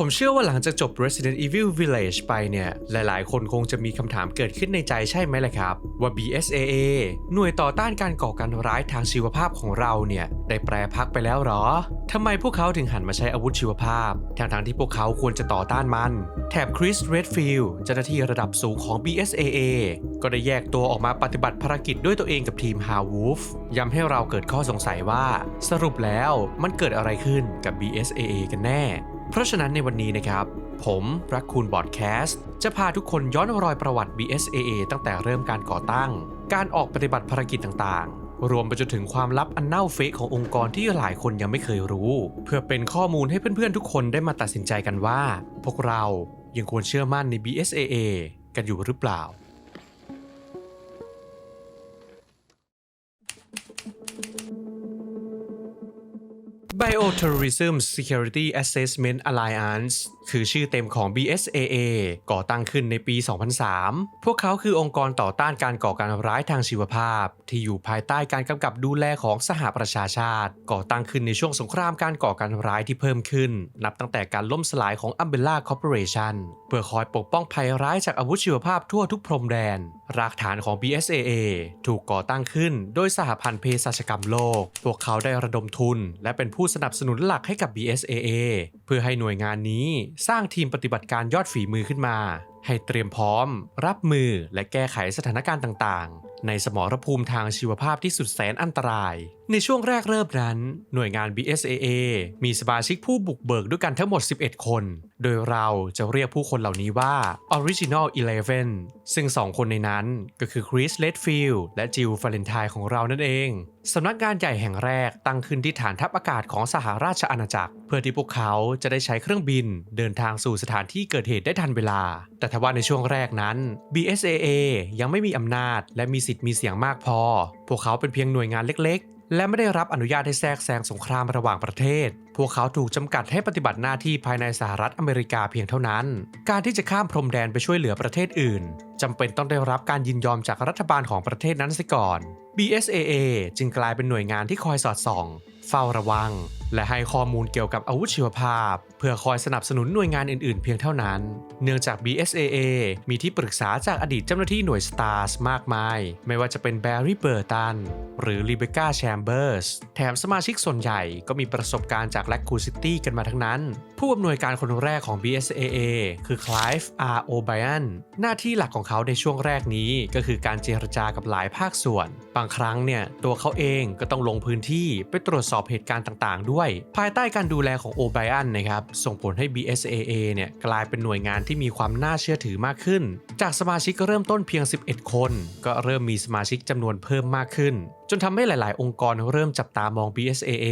ผมเชื่อว่าหลังจากจบ Resident Evil Village ไปเนี่ย หลายๆ คนคงจะมีคำถามเกิดขึ้นในใจใช่ไหมล่ะครับ ว่า BSAA หน่วยต่อต้านการก่อการร้ายทางชีวภาพของเราเนี่ย ได้แปรพักไปแล้วหรอทำไมพวกเขาถึงหันมาใช้อาวุธชีวภาพทั้งๆที่พวกเขาควรจะต่อต้านมัน แถบคริสเรดฟิลด์เจ้าหน้าที่ระดับสูงของ BSAA ก็ได้แยกตัวออกมาปฏิบัติภารกิจด้วยตัวเองกับทีม h a w o l f ย้ำให้เราเกิดข้อสงสัยว่า สรุปแล้วมันเกิดอะไรขึ้นกับ BSAA กันแน่ เพราะฉะนั้นในวันนี้นะครับ ผมรักคุณบอดแคสต์ จะพาทุกคนย้อนรอยประวัติ BSAA ตั้งแต่เริ่มการก่อตั้ง การออกปฏิบัติภารกิจต่างๆ รวมไปจนถึงความลับอันเน่าเฟะขององค์กรที่หลายคนยังไม่เคยรู้ เพื่อเป็นข้อมูลให้เพื่อนๆทุกคนได้มาตัดสินใจกันว่า พวกเรายังควรเชื่อมั่นใน BSAA กันอยู่หรือเปล่า Bioterrorism Security Assessment Alliance คือชื่อเต็มของ BSAA ก่อตั้งขึ้นในปี 2003 พวกเขาคือองค์กรต่อต้านการก่อการร้ายทางชีวภาพ ที่อยู่ภายใต้การกำกับดูแลของสหประชาชาติ ก่อตั้งขึ้นในช่วงสงครามการก่อการร้ายที่เพิ่มขึ้น นับตั้งแต่การล่มสลายของ Umbrella Corporation เพื่อคอยปกป้องภัยร้ายจากอาวุธชีวภาพทั่วทุกพรมแดน รากฐานของ BSAA ถูกก่อตั้งขึ้นโดยสหพันธ์เภสัชกรรมโลก พวกเขาได้ระดมทุน และเป็นผู้สนับสนุนหลักให้กับ BSAA เพื่อให้หน่วยงานนี้สร้างทีมปฏิบัติการยอดฝีมือขึ้นมา ให้เตรียมพร้อม รับมือและแก้ไขสถานการณ์ต่างๆ ในสมรภูมิทางชีวภาพที่สุดแสนอันตราย ในช่วงแรกเริ่มนั้น หน่วยงาน BSAA มีสมาชิกผู้บุกเบิกด้วยกันทั้งหมด 11 คน โดยเราจะเรียกผู้คนเหล่านี้ว่า Original Eleven ซึ่งสองคนในนั้นก็คือคริสเลดฟิลและจิลฟาเลนไทน์ของเรานั่นเองสำนักงานใหญ่แห่งแรกตั้งขึ้นที่ฐานทัพอากาศของสหราชอาณาจักร เพื่อที่พวกเขาจะได้ใช้เครื่องบินเดินทางสู่สถานที่เกิดเหตุได้ทันเวลา แต่ทว่าในช่วงแรกนั้น BSAA ยังไม่มีอำนาจ และมีสิทธิ์มีเสียงมากพอ พวกเขาเป็นเพียงหน่วยงานเล็กๆ และไม่ได้รับอนุญาตให้แทรกแซงสงครามระหว่างประเทศ พวกเขาถูกจำกัดให้ปฏิบัติหน้าที่ภายในสหรัฐอเมริกาเพียงเท่านั้น การที่จะข้ามพรมแดนไปช่วยเหลือประเทศอื่นจำเป็นต้องได้รับการยินยอมจากรัฐบาลของประเทศนั้นเสียก่อน BSAA จึงกลายเป็นหน่วยงานที่คอยสอดส่อง เฝ้าระวัง และให้ข้อมูลเกี่ยวกับอาวุธชีวภาพ เพื่อคอยสนับสนุนหน่วยงานอื่นๆ เพียงเท่านั้น เนื่องจาก BSAA มีที่ปรึกษาจากอดีตเจ้าหน้าที่หน่วย STARS มากมาย ไม่ว่าจะเป็นแบร์รี่เบอร์ตันหรือ Rebecca Chambers แถมสมาชิกส่วนใหญ่ก็มีประสบการณ์จาก Raccoon City กันมาทั้งนั้น ผู้อำนวยการคนแรกของ BSAA คือ Clive R. O'Brien หน้าที่หลักของเขาในช่วงแรกนี้ก็คือการเจรจากับหลายภาคส่วน บางครั้งเนี่ย ตัวเขาเองก็ต้องลงพื้นที่ไปตรวจสอบเหตุการณ์ต่างๆ ด้วย ภายใต้การดูแลของโอไบอันนะครับ ส่งผลให้ BSAA เนี่ยกลายเป็นหน่วยงานที่มีความน่าเชื่อถือมากขึ้น จากสมาชิกก็เริ่มต้นเพียง 11 คน ก็เริ่มมีสมาชิกจำนวนเพิ่มมากขึ้น จนทำให้หลาย ๆ องค์กรเริ่มจับตามอง BSAA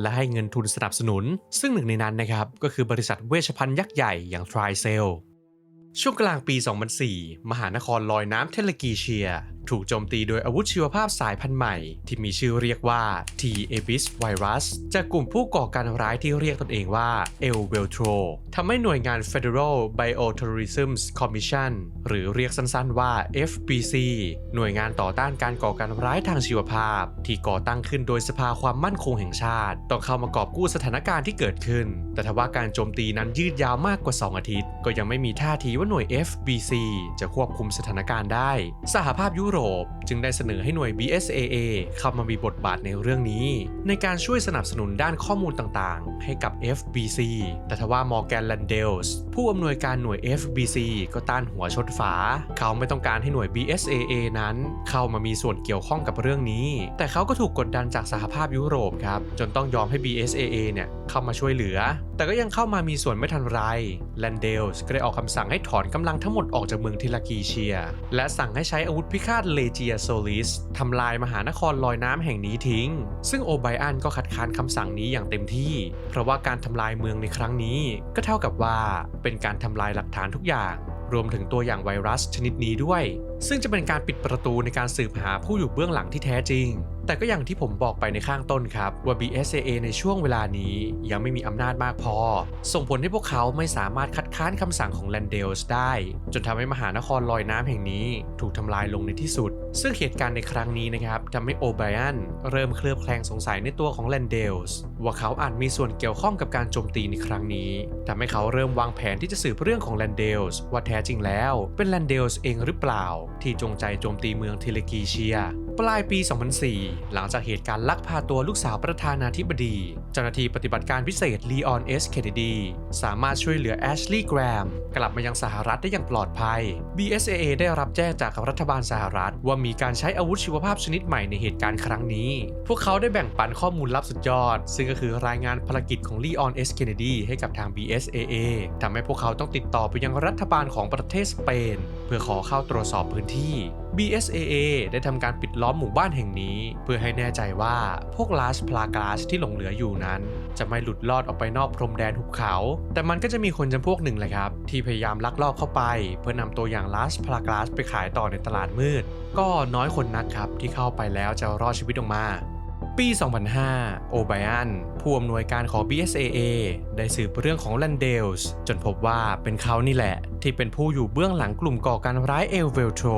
และให้เงินทุนสนับสนุน ซึ่งหนึ่งในนั้นนะครับ ก็คือบริษัทเวชภัณฑ์ยักษ์ใหญ่อย่าง t r i c e l ช่วงกลางปี 2004 มหานครลอยน้ำเทเลกีเชีย ถูกโจมตีโดยอาวุธชีวภาพสายพันธุ์ใหม่ ที่มีชื่อเรียกว่า T. avis virus จากกลุ่มผู้ก่อการร้ายที่เรียกตนเองว่า El Veltro ทำให้หน่วยงาน Federal Bioterrorism Commission หรือเรียกสั้นๆว่า FBC หน่วยงานต่อต้านการก่อการร้ายทางชีวภาพ ที่ก่อตั้งขึ้นโดยสภาความมั่นคงแห่งชาติ ต้องเข้ามากอบกู้สถานการณ์ที่เกิดขึ้น แต่ทว่าการโจมตีนั้นยืดยาวมากกว่า 2 อาทิตย์ ก็ยังไม่มีท่าทีว่าหน่วย FBC จะควบคุมสถานการณ์ได้ สหภาพยุโรป จึงได้เสนอให้หน่วย BSAA เข้ามามีบทบาทในเรื่องนี้ ในการช่วยสนับสนุนด้านข้อมูลต่างๆ ให้กับ FBC แต่ทว่ามอร์แกนแลนเดลส์ผู้อำนวยการหน่วย FBC ก็ต้านหัวชนฝา เขาไม่ต้องการให้หน่วย BSAA นั้น เข้ามามีส่วนเกี่ยวข้องกับเรื่องนี้ แต่เขาก็ถูกกดดันจากสหภาพยุโรปครับจนต้องยอมให้ BSAA เนี่ยเข้ามาช่วยเหลือ แต่ก็ยังเข้ามามีส่วนไม่ทันไร แลนเดลส์ก็ได้ออกคำสั่งให้ถอนกำลังทั้งหมดออกจากเมืองทิลากีเชีย และสั่งให้ใช้อาวุธพิฆาตเลเจียโซลิสทำลายมหานครลอยน้ำแห่งนี้ทิ้ง ซึ่งโอไบอันก็คัดค้านคำสั่งนี้อย่างเต็มที่ เพราะว่าการทำลายเมืองในครั้งนี้ ก็เท่ากับว่าเป็นการทำลายหลักฐานทุกอย่าง รวมถึงตัวอย่างไวรัสชนิดนี้ด้วย ซึ่งจะเป็นการปิดประตูในการสืบหาผู้อยู่เบื้องหลังที่แท้จริง แต่ก็อย่างที่ผมบอกไปในข้างต้นครับ ว่า BSAA ในช่วงเวลานี้ยังไม่มีอำนาจมากพอ ส่งผลให้พวกเขาไม่สามารถคัดค้านคำสั่งของแลนเดลส์ได้ จนทำให้มหานครลอยน้ำแห่งนี้ถูกทำลายลงในที่สุด ซึ่งเหตุการณ์ในครั้งนี้นะครับ ทำให้โอไบรอันเริ่มเคลือบแคลงสงสัยในตัวของแลนเดลส์ว่าเขาอาจมีส่วนเกี่ยวข้องกับการโจมตีในครั้งนี้ทำให้เขาเริ่มวางแผนที่จะสืบเรื่องของแลนเดลส์ว่าแท้จริงแล้ว เป็นแลนเดลส์เองหรือเปล่า ที่จงใจโจมตีเมืองเทเลกีเชีย ปลายปี 2004 หลังจากเหตุการณ์ลักพาตัวลูกสาวประธานาธิบดี เจ้าหน้าที่ปฏิบัติการพิเศษลีออนเอสเคนเนดีสามารถช่วยเหลือแอชลีย์แกรม กลับมายังสหรัฐได้อย่างปลอดภัย BSAA ได้รับแจ้งจากรัฐบาลสหรัฐ ว่ามีการใช้อาวุธชีวภาพชนิดใหม่ในเหตุการณ์ครั้งนี้ พวกเขาได้แบ่งปันข้อมูลลับสุดยอด ซึ่งก็คือรายงานภารกิจของลีออนเอสเคนเนดีให้กับทาง BSAA ทำให้พวกเขาต้องติดต่อไปยังรัฐบาลของประเทศสเปน เพื่อขอเข้าตรวจสอบพื้นที่ BSAA ได้ทำการปิดล้อมหมู่บ้านแห่งนี้ เพื่อให้แน่ใจว่าพวกลาสพลากาสที่หลงเหลืออยู่นั้น จะไม่หลุดลอดออกไปนอกพรมแดนหุบเขา แต่มันก็จะมีคนจำพวกหนึ่งแหละครับ ที่พยายามลักลอบเข้าไป เพื่อนำตัวอย่างลาสพลากาสไปขายต่อในตลาดมืด ก็น้อยคนนักครับที่เข้าไปแล้วจะรอดชีวิตออกมา ปี 2005 โอไบอันผู้อำนวยการของ BSAA ได้สืบเรื่องของแลนเดลส์จนพบว่าเป็นเขานี่แหละ ที่เป็นผู้อยู่เบื้องหลังกลุ่มก่อการร้ายเอลเวลโทร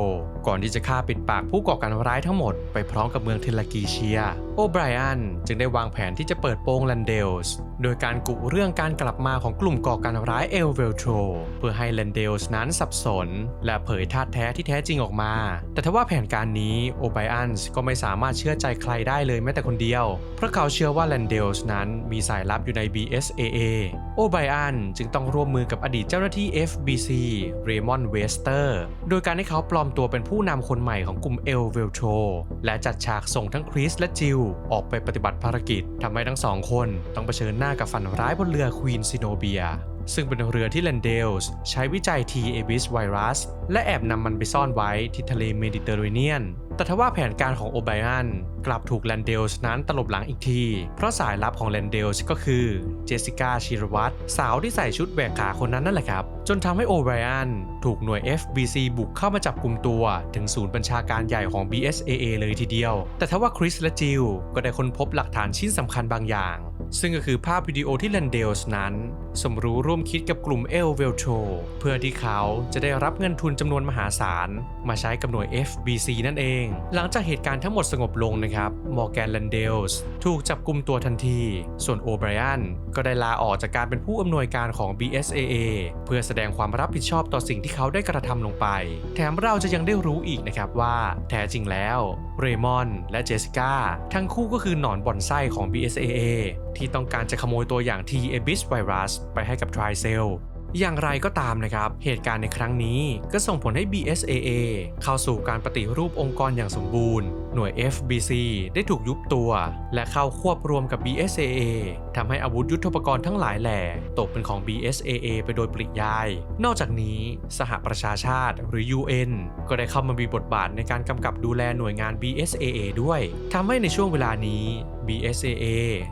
ก่อนที่จะฆ่าปิดปากผู้ก่อการร้ายทั้งหมดไปพร้อมกับเมืองเทลกีเชีย โอไบรอันจึงได้วางแผนที่จะเปิดโปงแลนเดลส์โดยการกุเรื่องการกลับมาของกลุ่มก่อการร้ายเอลเวลโทรเพื่อให้แลนเดลส์นั้นสับสน และเผยท่าแท้ที่แท้จริงออกมา แต่ทว่าแผนการนี้โอไบรอันก็ไม่สามารถเชื่อใจใครได้เลยแม้แต่คนเดียวเพราะเขาเชื่อว่าแลนเดลส์นั้นมีสายลับอยู่ใน BSAA โอไบรอันจึงต้องร่วมมือกับอดีตเจ้าหน้าที่ FBC เรมอนเวสเตอร์โดยการให้เขาปลอมตัวเป็นผู้นำคนใหม่ของกลุ่มเอลเวลโทรและจัดฉากส่งทั้งคริสและจิลออกไปปฏิบัติภารกิจทำให้ทั้งสองคนต้องเผชิญหน้ากับฝันร้ายบนเรือควีนซิโนเบีย ซึ่งเป็นเรือที่แลนเดลส์ใช้วิจัย T. avis ไวรัสและแอบนำมันไปซ่อนไว้ที่ทะเลเมดิเตอร์เรเนียน แต่ทว่าแผนการของโอไบอันกลับถูกแลนเดลส์นั้นตลบหลังอีกที เพราะสายลับของแลนเดลส์ก็คือเจสสิก้าชิรวัตรสาวที่ใส่ชุดแหวกขาคนนั้นนั่นแหละครับ จนทำให้โอไบอันถูกหน่วย FBC บุกเข้ามาจับกลุ่มตัว ถึงศูนย์บัญชาการใหญ่ของ BSAA เลยทีเดียว แต่ทว่าคริสและจิลก็ได้ค้นพบหลักฐานชิ้นสำคัญบางอย่าง ซึ่งก็คือภาพวิดีโอที่แลนเดลส์นั้น สมรู้ร่วมคิดกับกลุ่มเอลเวลโทเพื่อที่เขาจะได้รับเงินทุนจำนวนมหาศาล มาใช้กับหน่วย FBC นั่นเอง หลังจากเหตุการณ์ทั้งหมดสงบลงนะครับมอร์แกนแลนเดลส์ถูกจับกลุ่มตัวทันที ส่วนโอไบรอันก็ได้ลาออกจากการเป็นผู้อำนวยการของ BSAA เพื่อแสดงความรับผิดชอบต่อสิ่งที่เขาได้กระทำลงไป แถมเราจะยังได้รู้อีกนะครับว่า แท้จริงแล้วเรมอนและเจสสิก้าทั้งคู่ก็คือหนอนบ่อนไส้ของ BSAA ที่ต้องการจะขโมยตัวอย่าง T. avis virus ไปให้กับ TriCell อย่างไรก็ตามนะครับ เหตุการณ์ในครั้งนี้ก็ส่งผลให้ BSAA เข้าสู่การปฏิรูปองค์กรอย่างสมบูรณ์หน่วย FBC ได้ถูกยุบตัว และเข้าควบรวมกับ BSAA ทำให้อาวุธยุทโธปกรณ์ทั้งหลายแหล่ตกเป็นของ BSAA ไปโดยปริยาย นอกจากนี้สหประชาชาติหรือ UN ก็ได้เข้ามามีบทบาทในการกำกับดูแลหน่วยงาน BSAA ด้วยทำให้ในช่วงเวลานี้ BSAA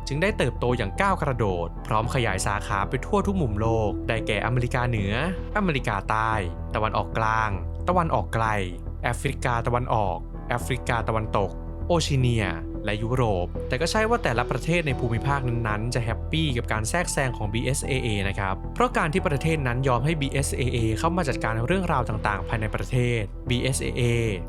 จึงได้เติบโตอย่างก้าวกระโดด พร้อมขยายสาขาไปทั่วทุกมุมโลก ได้แก่อเมริกาเหนือ อเมริกาใต้ ตะวันออกกลาง ตะวันออกไกล แอฟริกาตะวันออก แอฟริกาตะวันตก โอชิเนีย และยุโรป แต่ก็ใช่ว่าแต่ละประเทศในภูมิภาคนั้นๆ จะแฮปปี้กับการแทรกแซงของ BSAA นะครับ เพราะการที่ประเทศนั้นยอมให้ BSAA เข้ามาจัดการเรื่องราวต่างๆ ภายในประเทศ BSAA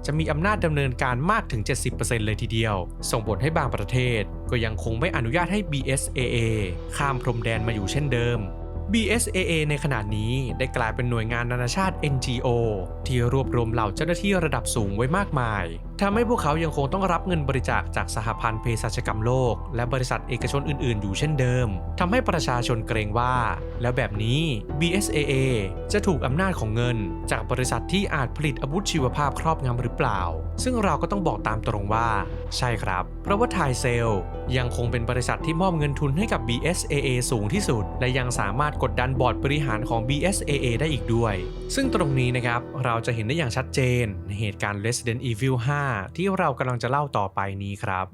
จะมีอำนาจดำเนินการมากถึง 70%เลยทีเดียว ส่งผลให้บางประเทศ ก็ยังคงไม่อนุญาตให้ BSAA ข้ามพรมแดนมาอยู่เช่นเดิม BSAA ในขณะนี้ได้กลายเป็นหน่วยงานนานาชาติ NGO ที่รวบรวมเหล่าเจ้าหน้าที่ระดับสูงไว้มากมาย ทำให้พวกเขายังคงต้องรับเงินบริจาคจากสหพันธ์เภสัชกรรมโลก และบริษัทเอกชนอื่นๆ อยู่เช่นเดิมทำให้ประชาชนเกรงว่า แล้วแบบนี้ BSAA จะถูกอำนาจของเงิน จากบริษัทที่อาจผลิตอาวุธชีวภาพครอบงำหรือเปล่า ซึ่งเราก็ต้องบอกตามตรงว่า ใช่ครับ เพราะว่าไทยเซลยังคงเป็นบริษัทที่มอบเงินทุนให้กับ BSAA สูงที่สุด และยังสามารถกดดันบอร์ดบริหารของ BSAA ได้อีกด้วย ซึ่งตรงนี้นะครับเราจะเห็นได้อย่างชัดเจนในเหตุการณ์ Resident Evil 5ที่เรากำลังจะเล่าต่อไปนี้ครับ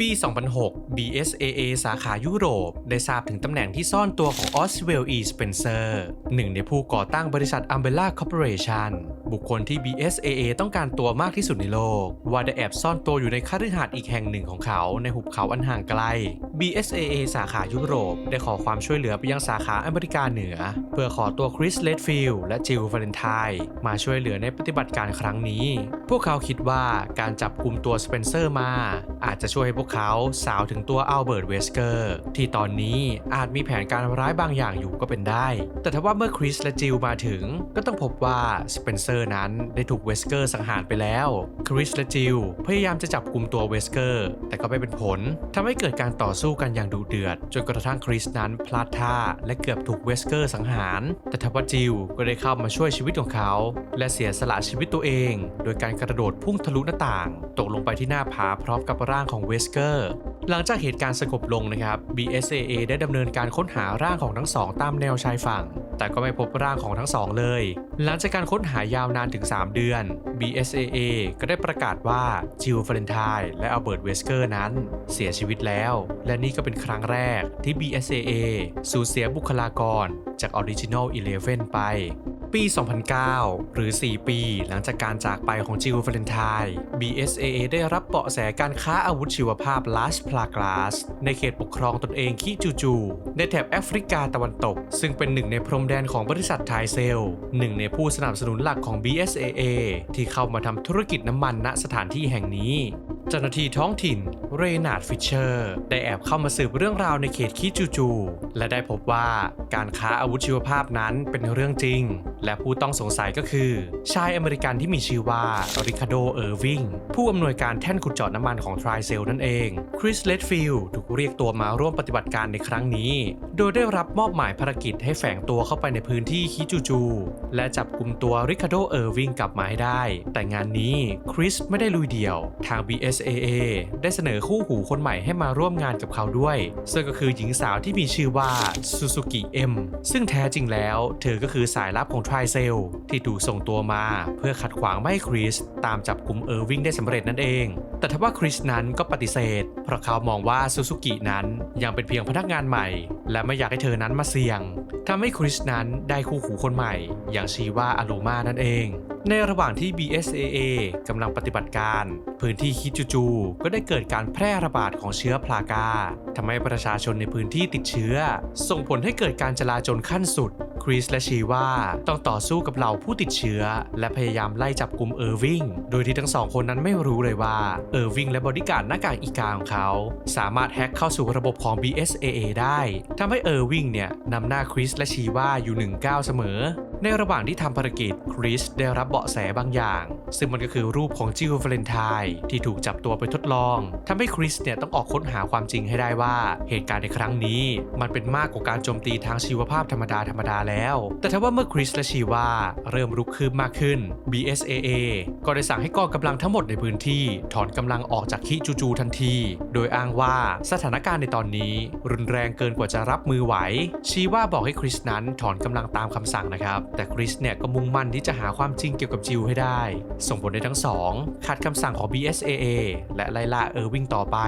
ปี 2006 BSAA สาขายุโรป ได้ทราบถึงตำแหน่งที่ซ่อนตัวของ Oswald E. Spencer หนึ่งในผู้ก่อตั้งบริษัท Umbrella Corporation บุคคลที่ BSAA ต้องการตัวมากที่สุดในโลก ว่าได้แอบซ่อนตัวอยู่ในคฤหาสน์อีกแห่งหนึ่งของเขาในหุบเขาอันห่างไกล BSAA สาขายุโรป ได้ขอความช่วยเหลือไปยังสาขาอเมริกาเหนือ เพื่อขอตัวคริสเลดฟิลและจิลวาเลนไทน์มาช่วยเหลือในปฏิบัติการครั้งนี้ พวกเขาคิดว่าการจับกลุ่มตัวสเปนเซอร์มา อาจจะช่วยให้พวกเขาสาวถึงตัวอัลเบิร์ตเวสเกอร์ที่ตอนนี้อาจมีแผนการร้ายบางอย่างอยู่ก็เป็นได้ แต่ถ้าว่าเมื่อคริสและจิลมาถึงก็ต้องพบว่าสเปนเซอร์นั้นได้ถูกเวสเกอร์สังหารไปแล้ว คริสและจิลพยายามจะจับกลุ่มตัวเวสเกอร์ แต่ก็ไม่เป็นผลทำให้เกิดการต่อสู้กันอย่างดุเดือด จนกระทั่งคริสนั้นพลาดท่าและเกือบถูกเวสเกอร์สังหาร แต่ทว่าจิลก็ได้เข้ามาช่วยชีวิตของเขา และเสียสละชีวิตตัวเอง โดยการกระโดดพุ่งทะลุหน้าต่าง ตกลงไปที่หน้าผาพร้อมกับร่างของเวสเกอร์หลังจากเหตุการณ์สงบลงนะครับ BSAA ได้ดำเนินการค้นหาร่างของทั้งสองตามแนวชายฝั่ง แต่ก็ไม่พบร่างของทั้งสองเลย หลังจากการค้นหายาวนานถึง 3 เดือน BSAA ก็ได้ประกาศว่าจิลฟรนไทน์และอัลเบิร์ตเวสเกอร์นั้น เสียชีวิตแล้ว และนี่ก็เป็นครั้งแรกที่ BSAA สูญเสียบุคลากรจาก Original 11ไป ปี 2009 หรือ 4 ปีหลังจากการจากไปของจิลฟรนไทน์ BSAA ได้รับเบาะแสการค้าอาวุธชีวภาพลาสพลากลาสในเขตปกครองตนเองคิจูจูในแถบแอฟริกาตะวันตก ซึ่งเป็นหนึ่งในพรมแดนของบริษัทไทเซลหนึ่งในผู้สนับสนุนหลักของ BSAA ที่เข้ามาทำธุรกิจน้ำมันณสถานที่แห่งนี้เจ้าหน้าที่ท้องถิ่นเรนาร์ดฟิชเชอร์ได้แอบเข้ามาสืบเรื่องราวในเขตคิจูจู และได้พบว่าการค้าอาวุธชีวภาพนั้นเป็นเรื่องจริง และผู้ต้องสงสัยก็คือ ชายอเมริกันที่มีชื่อว่าริคาโด เออร์วิง ผู้อำนวยการแท่นขุดเจาะน้ำมันของทริเซลนั่นเอง คริสเลดฟิลถูกเรียกตัวมาร่วมปฏิบัติการในครั้งนี้ โดยได้รับมอบหมายภารกิจให้แฝงตัวเข้าไปในพื้นที่คิจูจู และจับกลุ่มตัวริคาโด เออร์วิงกลับมาให้ได้ แต่งานนี้คริสไม่ได้ลุยเดี่ยว ทาง BSAA ได้เสนอคู่หูคนใหม่ให้มาร่วมงานกับเขาด้วย ซึ่งก็คือหญิงสาวที่มีชื่อว่าซูซูกิเอ็มซึ่งแท้จริงแล้ว เธอก็คือสายลับของทายเซลที่ถูกส่งตัวมา เพื่อขัดขวางไม่ให้คริสตามจับกลุ่มเออร์วิงได้สำเร็จนั่นเอง แต่ทว่าคริสนั้นก็ปฏิเสธ เพราะเขามองว่าซูซูกินั้นยังเป็นเพียงพนักงานใหม่และไม่อยากให้เธอนั้นมาเสี่ยงทำให้คริสนั้นได้คู่หูคนใหม่ อย่างชีว่าอโลมานั่นเอง ในระหว่างที่ BSAA กำลังปฏิบัติการ พื้นที่คิจูจู ก็ได้เกิดการแพร่ระบาดของเชื้อพลากาทำให้ประชาชนในพื้นที่ติดเชื้อ ส่งผลให้เกิดการจลาจลขั้นสุด คริสและชีว่าต้องต่อสู้กับเหล่าผู้ติดเชื้อ และพยายามไล่จับกลุ่มเออร์วิง โดยที่ทั้งสองคนนั้นไม่รู้เลยว่าเออร์วิงและบริการดหน้ากากอีกาของเขา สามารถแฮ็กเข้าสู่ระบบของ BSAA ได้ทำให้เออร์วิงเนี่ยนำหน้าคริสและชีว่าอยู่หนึ่งก้าเสมอ ในระหว่างที่ทำภารกิจคริสได้รับเบาะแสบางอย่าง ซึ่งมันก็คือรูปของจิลฟเลนไทน์ที่ถูกจับตัวไปทดลองทำให้คริสเนี่ยต้องออกค้นหาความจริงให้ได้ว่าเหตุการณ์ในครั้งนี้ มันเป็นมากกว่าการโจมตีทางชีวภาพธรรมดาธรรมดาแล้ว แต่ถ้าว่าเมื่อคริสและชีว่าเริ่มรุกคืบมากขึ้น BSAA ก็ได้สั่งให้กองกำลังทั้งหมดในพื้นที่ถอนกำลังออกจากคิจูจูทันที โดยอ้างว่าสถานการณ์ในตอนนี้ รุนแรงเกินกว่าจะรับมือไหว ชีว่าบอกให้คริสนั้นถอนกำลังตามคำสั่งนะครับ แต่คริสเนี่ยก็มุ่งมั่นที่จะหาความจริงเกี่ยวกับจิวให้ได้ ส่งผลให้ทั้งสองขัดคำสั่งของ BSAA และไล่ล่าเออร์วิงต่อไป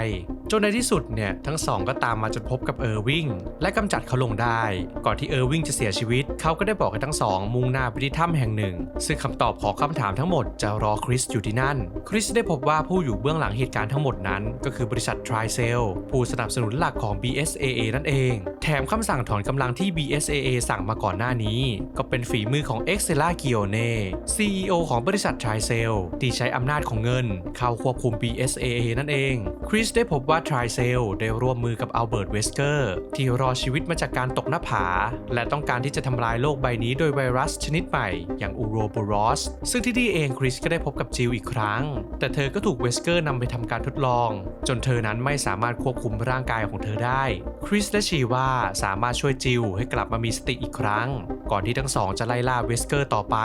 จนในที่สุดเนี่ยทั้งสองก็ตามมาจนพบกับเออร์วิงและกำจัดเขาลงได้ ก่อนที่เออร์วิงจะเสียชีวิต เขาก็ได้บอกให้ทั้งสองมุ่งหน้าไปที่ถ้ำแห่งหนึ่ง ซึ่งคำตอบของคำถามทั้งหมดจะรอคริสอยู่ที่นั่น คริสได้พบว่าผู้อยู่เบื้องหลังเหตุการณ์ทั้งหมดนั้น ก็คือบริษัททริเซลผู้สนับสนุนหลักของ BSAA นั่นเองแถมคำสั่งถอนกำลังที่ BSAA สั่งมาก่อนหน้านี้ ก็เป็นฝีมือของ e x c e l a g i o n e CEO ของบริษัททริเซลที่ใช้อำนาจของเงิน เข้าควบคุม BSAA นั่นเอง คริสได้พบว่าทริเซลได้ร่วมมือกับอัลเบิร์ตเวสเกอร์ที่รอชีวิตมาจากการตกหน้าผา และต้องการที่จะทำลายโลกใบนี้โดยไวรัสชนิดใหม่ อย่างอูโรโบรอสซึ่งที่นี่เองคริสก็ได้พบกับจิลอีกครั้ง แต่เธอก็ถูกเวสเกอร์นำไปทำการทดลอง จนเธอนั้นไม่สามารถควบคุมร่างกายของเธอได้ คริสและชีว่าสามารถช่วยจิลให้กลับมามีสติอีกครั้ง ก่อนที่ทั้งสองจะไล่ล่าเวสเกอร์ต่อไป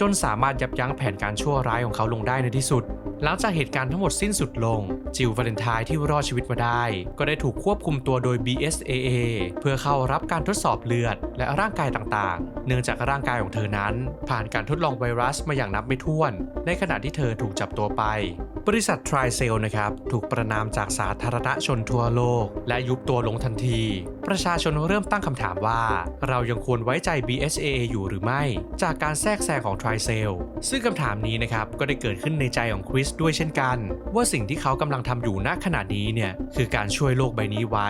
จนสามารถยับยั้งแผนการชั่วร้ายของเขาลงได้ในที่สุด หลังจากเหตุการณ์ทั้งหมดสิ้นสุดลง จิลวาเลนไทน์ที่รอดชีวิตมาได้ ก็ได้ถูกควบคุมตัวโดย BSAA เพื่อเข้ารับการทดสอบเลือด และร่างกายต่างๆ เนื่องจากร่างกายของเธอนั้น ผ่านการทดลองไวรัสมาอย่างนับไม่ถ้วน ในขณะที่เธอถูกจับตัวไปบริษัท t r i c e l นะครับถูกประนามจากสาธารณชนทั่วโลก และยุบตัวลงทันทีประประชาชนเริ่มตั้งคำถามว่า เรายังควรไว้ใจ BSAA อยู่หรือไม่ จากการแทรกแซงของ t r i c e l ซึ่งคำถามนี้นะครับก็ได้เกิดขึ้นในใจของคริสด้วยเช่นกัน ว่าสิ่งที่เขากำลังทำอยู่ณขณะนี้เนี่ยคือการช่วยโลกใบนี้ไว้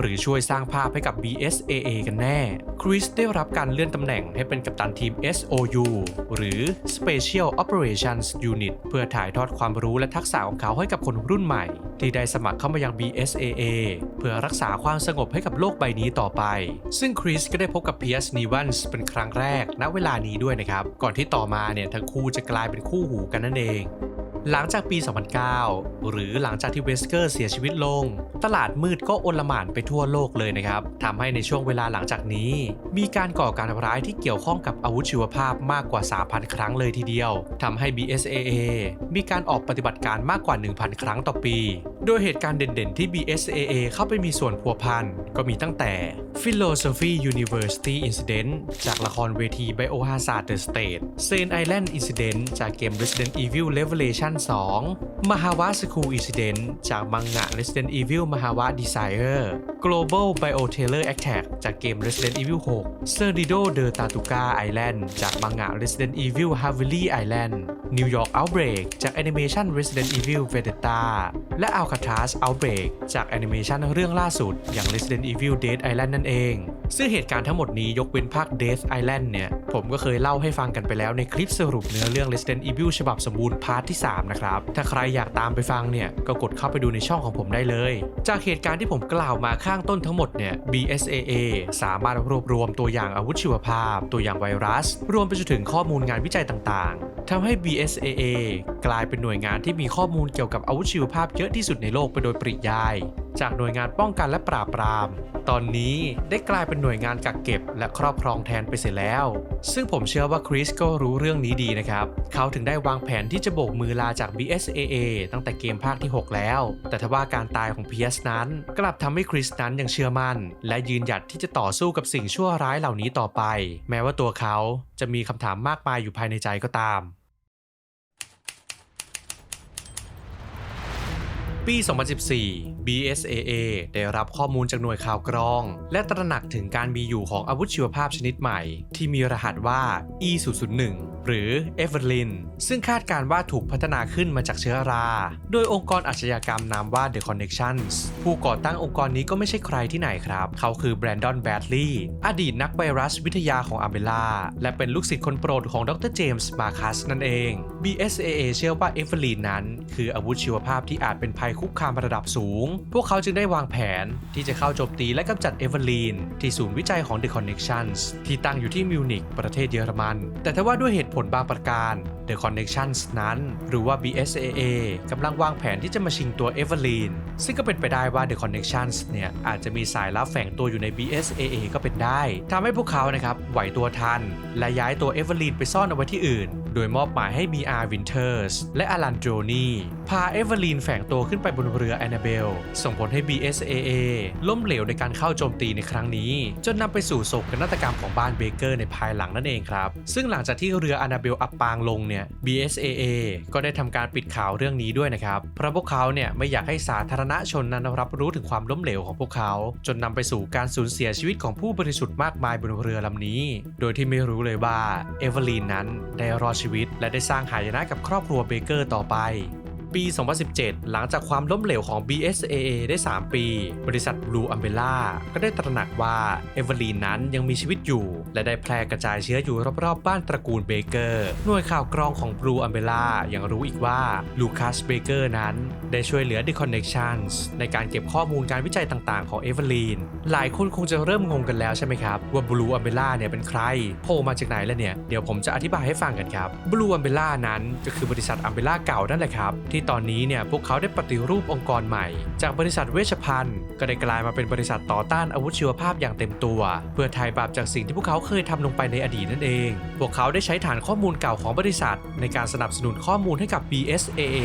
หรือช่วยสร้างภาพให้กับ BSAA กันแน่ คริสได้รับการเลื่อนตำแหน่งให้เป็นกัปตันทีม SOU หรือ Special Operations Unit เพื่อถ่ายทอดความรู้และทักษะของเขาให้กับคนรุ่นใหม่ ที่ได้สมัครเข้ามายัง BSAA เพื่อรักษาความสงบให้กับโลกใบนี้ต่อไป ซึ่งคริสก็ได้พบกับเพียสนีวันส์เป็นครั้งแรกณเวลานี้ด้วยนะครับ ก่อนที่ต่อมาเนี่ยทั้งคู่จะกลายเป็นคู่หูกันนั่นเอง หลังจากปี 2009 หรือหลังจากที่เวสเกอร์เสียชีวิตลง ตลาดมืดก็โอลหม่านไปทั่วโลกเลยนะครับทำให้ในช่วงเวลาหลังจากนี้ มีการก่อการร้ายที่เกี่ยวข้องกับอาวุธชีวภาพมากกว่า 3,000 ครั้งเลยทีเดียวทำให้ BSAA มีการออกปฏิบัติการมากกว่า 1,000 ครั้งต่อปี โดยเหตุการณ์เด่นๆที่ BSAA เข้าไปมีส่วนพัวพันก็มีตั้งแต่ Philosophy University Incident จากละครเวที Biohazard The State Saint Island Incident จากเกม Resident Evil Revelation 2 Mahawa School Incident จากมังงะ Resident Evil Mahawa Desire Global Bioterror Attack จากเกม Resident Evil 6 Cerdido de Tatuga Island จากมังงะ Resident Evil h a v i l y Island New York Outbreak จากแอนิเมชัน Resident Evil Vendetta และ Alcatraz Outbreak จากแอนิเมชันเรื่องล่าสุดอย่าง Resident Evil Dead Island นั่นเอง ซึ่งเหตุการณ์ทั้งหมดนี้ยกเว้นภาค Death Island เนี่ย ผมก็เคยเล่าให้ฟังกันไปแล้วในคลิปสรุปเนื้อเรื่อง Resident Evil ฉบับสมบูรณ์พาร์ทที่ 3นะครับ ถ้าใครอยากตามไปฟังเนี่ย ก็กดเข้าไปดูในช่องของผมได้เลย จากเหตุการณ์ที่ผมกล่าวมาข้างต้นทั้งหมดเนี่ย BSAA สามารถรวบรวมตัวอย่างอาวุธชีวภาพ ตัวอย่างไวรัส รวมไปจนถึงข้อมูลงานวิจัยต่างๆทำให้ BSAA กลายเป็นหน่วยงานที่มีข้อมูลเกี่ยวกับอาวุธชีวภาพเยอะที่สุดในโลกไปโดยปริยาย จากหน่วยงานป้องกันและปราบปราม ตอนนี้ได้กลายเป็นหน่วยงานกักเก็บ และครอบครองแทนไปเสียแล้ว ซึ่งผมเชื่อว่าคริสก็รู้เรื่องนี้ดีนะครับ เขาถึงได้วางแผนที่จะโบกมือลาจาก BSAA ตั้งแต่เกมภาคที่ 6 แล้ว แต่ทว่าการตายของเพียสนั้น กลับทำให้คริสนั้นยังเชื่อมั่น และยืนหยัดที่จะต่อสู้กับสิ่งชั่วร้ายเหล่านี้ต่อไป แม้ว่าตัวเขาจะมีคำถามมากมายอยู่ภายในใจก็ตาม ปี 2014 BSAA ได้รับข้อมูลจากหน่วยข่าวกรอง และตระหนักถึงการมีอยู่ของอาวุธชีวภาพชนิดใหม่ ที่มีรหัสว่า E001 หรือ e v e r l y n ซึ่งคาดการว่าถูกพัฒนาขึ้นมาจากเชื้อรา โดยองค์กรอาชญากรรมนามว่า The Connections ผู้ก่อตั้งองค์กรนี้ก็ไม่ใช่ใครที่ไหนครับ เขาคือแบรนดอนแบดลีย์อดีตนักไวรัสวิทยาของอาเบล่าและเป็นลูกศิษย์คนโปรดของดรเจมส์มาคัสนั่นเอง BSAA เชื่อว่า e v e r l y n นั้น คืออาวุธชีวภาพที่อาจเป็นภัยคุกคามระดับสูง พวกเขาจึงได้วางแผนที่จะเข้าโจมตีและกำจัดเอเวอร์ลีนที่ศูนย์วิจัยของ The Connections ที่ตั้งอยู่ที่มิวนิกประเทศเยอรมัน แต่ถ้าว่าด้วยเหตุผลลบางประการ The Connections นั้น หรือว่า BSAA กำลังวางแผนที่จะมาชิงตัวเอเวอร์ลีนซึ่งก็เป็นไปได้ว่า The Connections เนี่ยอาจจะมีสายลับแฝงตัวอยู่ใน BSAA ก็เป็นได้ทำให้พวกเขานะครับไหวตัวทัน และย้ายตัวเอเวอร์ลีนไปซ่อนเอาไว้ที่อื่น โดยมอบหมายให้ BR Winters และอลันโจนีพาเอเวอร์ลีนแฝงตัวขึ้นไปบนเรือแอนนาเบลส่งผลให้ BSAA ล้มเหลวในการเข้าโจมตีในครั้งนี้ จนนำไปสู่โศกนาฏกรรมของบ้านเบเกอร์ในภายหลังนั่นเองครับ ซึ่งหลังจากที่เรืออนนาเบลอับปางลงเนี่ย BSAA ก็ได้ทำการปิดข่าวเรื่องนี้ด้วยนะครับ เพราะพวกเขาเนี่ยไม่อยากให้สาธารณชนนั้นรับรู้ถึงความล้มเหลวของพวกเขา จนนำไปสู่การสูญเสียชีวิตของผู้บริสุทธิ์มากมายบนเรือลำนี้ โดยที่ไม่รู้เลยว่าเอเวอร์ลีนนั้นได้รอดชีวิต และได้สร้างหายนะกับครอบครัวเบเกอร์ต่อไป ปี 2017 หลังจากความล้มเหลวของ BSAA ได้ 3 ปี บริษัท Blue Umbrella ก็ได้ตระหนักว่าเอเวอร์ลีนนั้นยังมีชีวิตอยู่ และได้แพร่กระจายเชื้ออยู่รอบๆ บ้านตระกูลเบเกอร์ หน่วยข่าวกรองของ Blue Umbrella ยังรู้อีกว่าลูคัสเบเกอร์นั้น ได้ช่วยเหลือ The Connections ในการเก็บข้อมูลการวิจัยต่างๆ ของเอเวอร์ลีนหลายคนคงจะเริ่มงงกันแล้วใช่ไหมครับว่า Blue Umbrella เนี่ยเป็นใครโผล่มาจากไหนแล้วเนี่ยเดี๋ยวผมจะอธิบายให้ฟังกันครับ Blue Umbrella นั้นก็คือบริษัท Umbrella เก่านั่นแหละครับที่ตอนนี้เนี่ยพวกเขาได้ปฏิรูปองค์กรใหม่ จากบริษัทเวชภัณฑ์ก็ได้กลายมาเป็นบริษัทต่อต้านอาวุธชีวภาพอย่างเต็มตัว เพื่อไถ่บาปจากสิ่งที่พวกเขาเคยทำลงไปในอดีตนั่นเอง พวกเขาได้ใช้ฐานข้อมูลเก่าของบริษัท ในการสนับสนุนข้อมูลให้กับ BSAA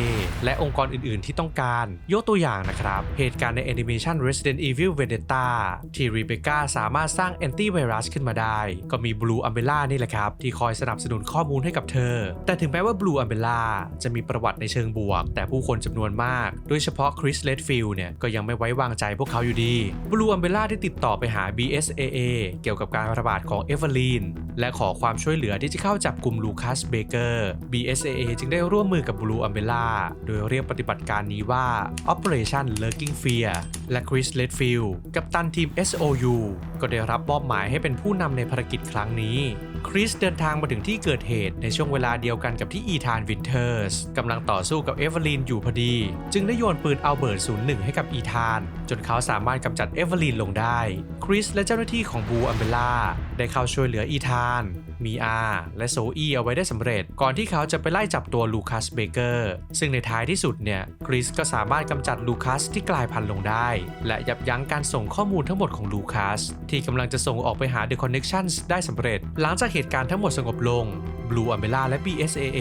และองค์กรอื่น ๆ ที่ต้องการ ยกตัวอย่างนะครับ เหตุการณ์ในแอนิเมชัน Resident Evil Vendetta ที่รีเบคก้าสามารถสร้างแอนตี้ไวรัสขึ้นมาได้ ก็มี Blue Umbrella นี่แหละครับ ที่คอยสนับสนุนข้อมูลให้กับเธอ แต่ถึงแม้ว่า Blue Umbrella จะมีประวัติในเชิงบวกแต่ผู้คนจำนวนมาก โดยเฉพาะคริสเลดฟิลเนี่ยก็ยังไม่ไว้วางใจพวกเขาอยู่ดีบลูอัมเบล่าได้ติดต่อไปหา BSAA เกี่ยวกับการระบาดของเอเวอร์ลีนและขอความช่วยเหลือที่จะเข้าจับกลุ่มลูคัสเบเกอร์ BSAA จึงได้ร่วมมือกับบลูอัมเบล่าโดยเรียกปฏิบัติการนี้ว่า Operation Lurking Fear และคริสเลดฟิลกับตันทีม SOU ก็ได้รับมอบหมายให้เป็นผู้นำในภารกิจครั้งนี้ คริสเดินทางมาถึงที่เกิดเหตุในช่วงเวลาเดียวกันกับที่อีธานวินเทอร์สกำลังต่อสู้กับเอเวอร์ลีนอยู่พอดี จึงได้โยนปืนอัลเบิร์ต01 ให้กับอีธาน จนเขาสามารถกำจัดเอเวอร์ลีนลงได้ คริสและเจ้าหน้าที่ของบูอัมเบล่าได้เข้าช่วยเหลืออีธาน มีอา และโซอีเอาไว้ได้สำเร็จ ก่อนที่เขาจะไปไล่จับตัวลูคัสเบเกอร์ ซึ่งในท้ายที่สุดเนี่ยคริสก็สามารถกำจัดลูคัสที่กลายพันธุ์ลงได้ และยับยั้งการส่งข้อมูลทั้งหมดของลูคัสที่กำลังจะส่งออกไปหา The Connections ได้สำเร็จ หลังจากเหตุการณ์ทั้งหมดสงบลง Blue Umbrella และ BSAA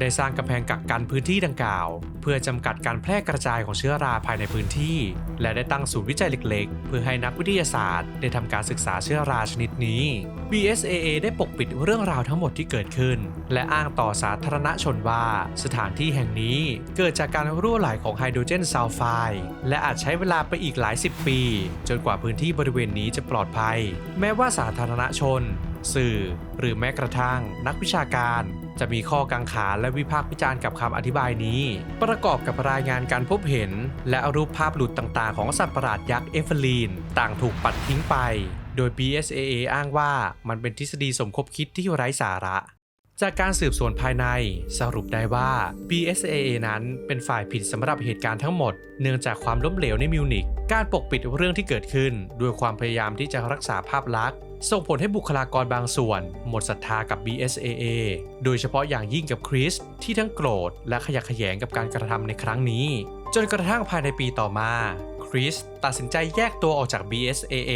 ได้สร้างกำแพงกักกันพื้นที่ดังกล่าว เพื่อจำกัดการแพร่กระจายของเชื้อราภายในพื้นที่ และได้ตั้งศูนย์วิจัยเล็กๆ เพื่อให้นักวิทยาศาสตร์ ได้ทำการศึกษาเชื้อราชนิดนี้ BSAA ได้ปกปิดเรื่องราวทั้งหมดที่เกิดขึ้น และอ้างต่อสาธารณชนว่า สถานที่แห่งนี้เกิดจากการรั่วไหลของไฮโดรเจนซัลไฟด์และอาจใช้เวลาไปอีกหลายสิบปี จนกว่าพื้นที่บริเวณนี้จะปลอดภัย แม้ว่าสาธารณชน สื่อ หรือแม้กระทั่ง นักวิชาการ จะมีข้อกังขาและวิพากษ์วิจารณ์กับคำอธิบายนี้ ประกอบกับรายงานการพบเห็น และรูปภาพหลุดต่างๆ ของสัตว์ประหลาดยักษ์เอฟเฟอรีน ต่างถูกปัดทิ้งไป โดย BSAA อ้างว่ามันเป็นทฤษฎีสมคบคิดที่ไร้สาระจากการสืบสวนภายในสรุปได้ว่า BSAA นั้นเป็นฝ่ายผิดสำหรับเหตุการณ์ทั้งหมด เนื่องจากความล้มเหลวในมิวนิก การปกปิดเรื่องที่เกิดขึ้น ด้วยความพยายามที่จะรักษาภาพลักษณ์ ส่งผลให้บุคลากรบางส่วน หมดศรัทธากับ BSAA โดยเฉพาะอย่างยิ่งกับคริสที่ทั้งโกรธและขยะแขยงกับการกระทำในครั้งนี้ จนกระทั่งภายในปีต่อมา คริส ตัดสินใจแยกตัวออกจาก BSAA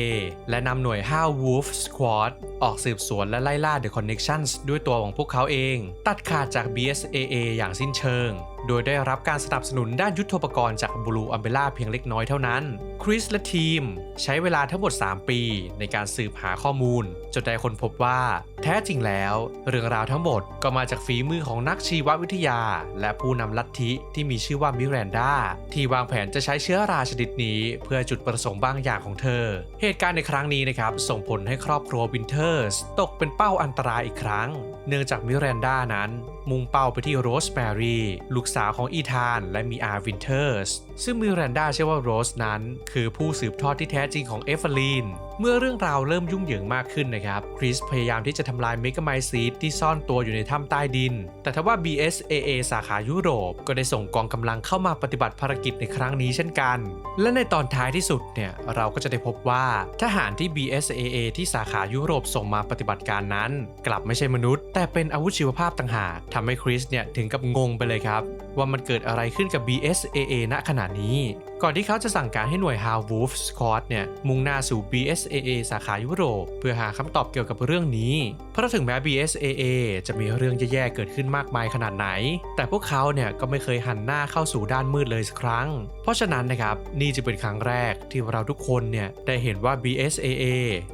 และนำหน่วย How Wolf Squad ออกสืบสวนและไล่ล่า The Connections ด้วยตัวของพวกเขาเอง ตัดขาดจาก BSAA อย่างสิ้นเชิง โดยได้รับการสนับสนุนด้านยุทธปกรณ์จาก Blue Umbrella เพียงเล็กน้อยเท่านั้น คริสและทีม ใช้เวลาทั้งหมด 3 ปี ในการสืบหาข้อมูล จนได้คนพบว่า แท้จริงแล้วเรื่องราวทั้งหมดก็มาจากฝีมือของนักชีววิทยา และผู้นำลัทธิที่มีชื่อว่ามิแรนดาที่วางแผนจะใช้เชื้อราชนิดนี้เพื่อจุดประสงค์บางอย่างของเธอ เหตุการณ์ในครั้งนี้นะครับส่งผลให้ครอบครัววินเทอร์สตกเป็นเป้าอันตรายอีกครั้ง เนื่องจากมิเรนดานั้น มุ่งเป้าไปที่โรสแมรี่ลูกสาวของอีธานและมีอาวินเทอร์ส ซึ่งมิแรนดาเชื่อว่าโรสนั้น คือผู้สืบทอดที่แท้จริงของเอฟเฟอรีนเมื่อเรื่องราวเริ่มยุ่งเหยิงมากขึ้นนะครับ คริสพยายามที่จะทำลายเมกะไมซีดที่ซ่อนตัวอยู่ในถ้ำใต้ดิน แต่ทว่า BSAA สาขายุโรป ก็ได้ส่งกองกำลังเข้ามาปฏิบัติภารกิจในครั้งนี้เช่นกัน และในตอนท้ายที่สุดเนี่ย เราก็จะได้พบว่าทหารที่ BSAA ที่สาขายุโรปส่งมาปฏิบัติการนั้น กลับไม่ใช่มนุษย์ แต่เป็นอาวุธชีวภาพต่างหากทำให้คริสเนี่ยถึงกับงงไปเลยครับ ว่ามันเกิดอะไรขึ้นกับ BSAA ณขณะนี้ก่อนที่เขาจะสั่งการให้หน่วย How Wolf Squad เนี่ยมุ่งหน้าสู่ BSAA สาขายุโรป เพื่อหาคำตอบเกี่ยวกับเรื่องนี้ เพราะถึงแม้ BSAA จะมีเรื่องแย่ๆเกิดขึ้นมากมายขนาดไหน แต่พวกเขาเนี่ยก็ไม่เคยหันหน้าเข้าสู่ด้านมืดเลยสักครั้ง เพราะฉะนั้นนะครับนี่จะเป็นครั้งแรกที่เราทุกคนเนี่ยได้เห็นว่า BSAA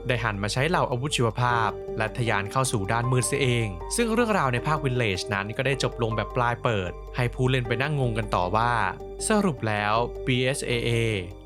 ได้หันมาใช้เหล่าอาวุธชีวภาพ และทะยานเข้าสู่ด้านมืดเสียเอง ซึ่งเรื่องราวในภาค Village นั้นก็ได้จบลงแบบปลายเปิด ให้ผู้เล่นไปนั่งงงกันต่อว่า สรุปแล้ว BSAA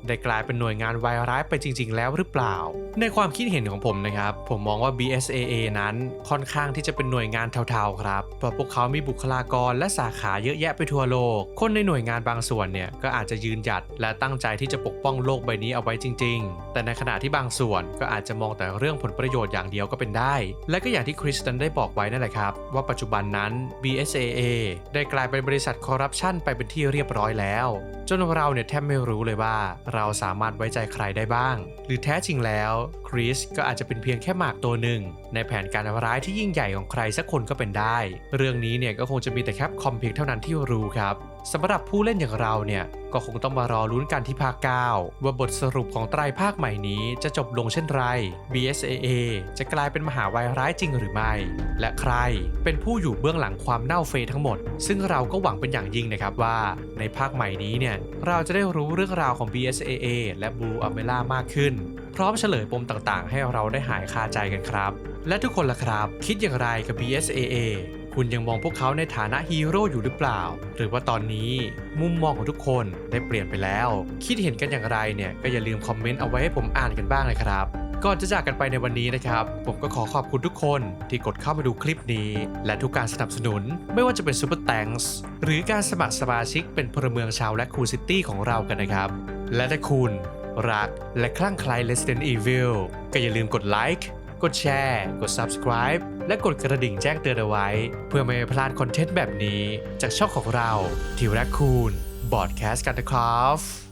ได้กลายเป็นหน่วยงานวายร้ายไปจริง ๆ แล้วหรือเปล่า ในความคิดเห็นของผมนะครับ ผมมองว่า BSAA นั้นค่อนข้างที่จะเป็นหน่วยงานเทาๆครับ เพราะพวกเขามีบุคลากรและสาขาเยอะแยะไปทั่วโลก คนในหน่วยงานบางส่วนเนี่ยก็อาจจะยืนหยัดและตั้งใจที่จะปกป้องโลกใบนี้เอาไว้จริง ๆ แต่ในขณะที่บางส่วนก็อาจจะมองแต่เรื่องผลประโยชน์อย่างเดียวก็เป็นได้ และก็อย่างที่คริสตันได้บอกไว้นั่นแหละครับ ว่าปัจจุบันนั้น BSAA ได้กลายเป็นบริษัทคอร์รัปชันไปเป็นที่เรียบร้อยแล้ว จนเราเนี่ยแทบไม่รู้เลยว่าเราสามารถไว้ใจใครได้บ้าง หรือแท้จริงแล้วคริสก็อาจจะเป็นเพียงแค่หมากตัวหนึ่ง ในแผนการร้ายที่ยิ่งใหญ่ของใครสักคนก็เป็นได้ เรื่องนี้เนี่ยก็คงจะมีแต่แคปคอมเพียงเท่านั้นที่รู้ครับ สำหรับผู้เล่นอย่างเราเนี่ย ก็คงต้องมารอลุ้นกันที่ภาค 9 ว่าบทสรุปของไตรภาคใหม่นี้จะจบลงเช่นไร BSAA จะกลายเป็นมหาวายร้ายจริงหรือไม่ และใครเป็นผู้อยู่เบื้องหลังความเน่าเฟยทั้งหมด ซึ่งเราก็หวังเป็นอย่างยิ่งนะครับว่าในภาคใหม่นี้เนี่ย เราจะได้รู้เรื่องราวของ BSAA และ Blue Umbrella มากขึ้น พร้อมเฉลยปมต่างๆ ให้เราได้หายคาใจกันครับ และทุกคนล่ะครับ คิดอย่างไรกับ BSAA คุณยังมองพวกเขาในฐานะฮีโร่อยู่หรือเปล่า หรือว่าตอนนี้มุมมองของทุกคนได้เปลี่ยนไปแล้ว คิดเห็นกันอย่างไรเนี่ยก็อย่าลืมคอมเมนต์เอาไว้ให้ผมอ่านกันบ้างนะครับก่อนจะจากกันไปในวันนี้นะครับ ผมก็ขอขอบคุณทุกคนที่กดเข้ามาดูคลิปนี้ และทุกการสนับสนุน ไม่ว่าจะเป็น Super Thanks หรือการสมัครสมาชิกเป็นพลเมืองชาวและคูซิตี้ของเรากันนะครับ และถ้าคุณ รักและคลั่งไคล้ Resident Evil ก็อย่าลืมกดไลค์ กดแชร์ กด Subscribe และกดกระดิ่งแจ้งเตือนเอาไว้ เพื่อไม่ให้พลาดคอนเทนต์แบบนี้ จากช่องของเราทิวและคูนบอดแคสต์กันนะครับ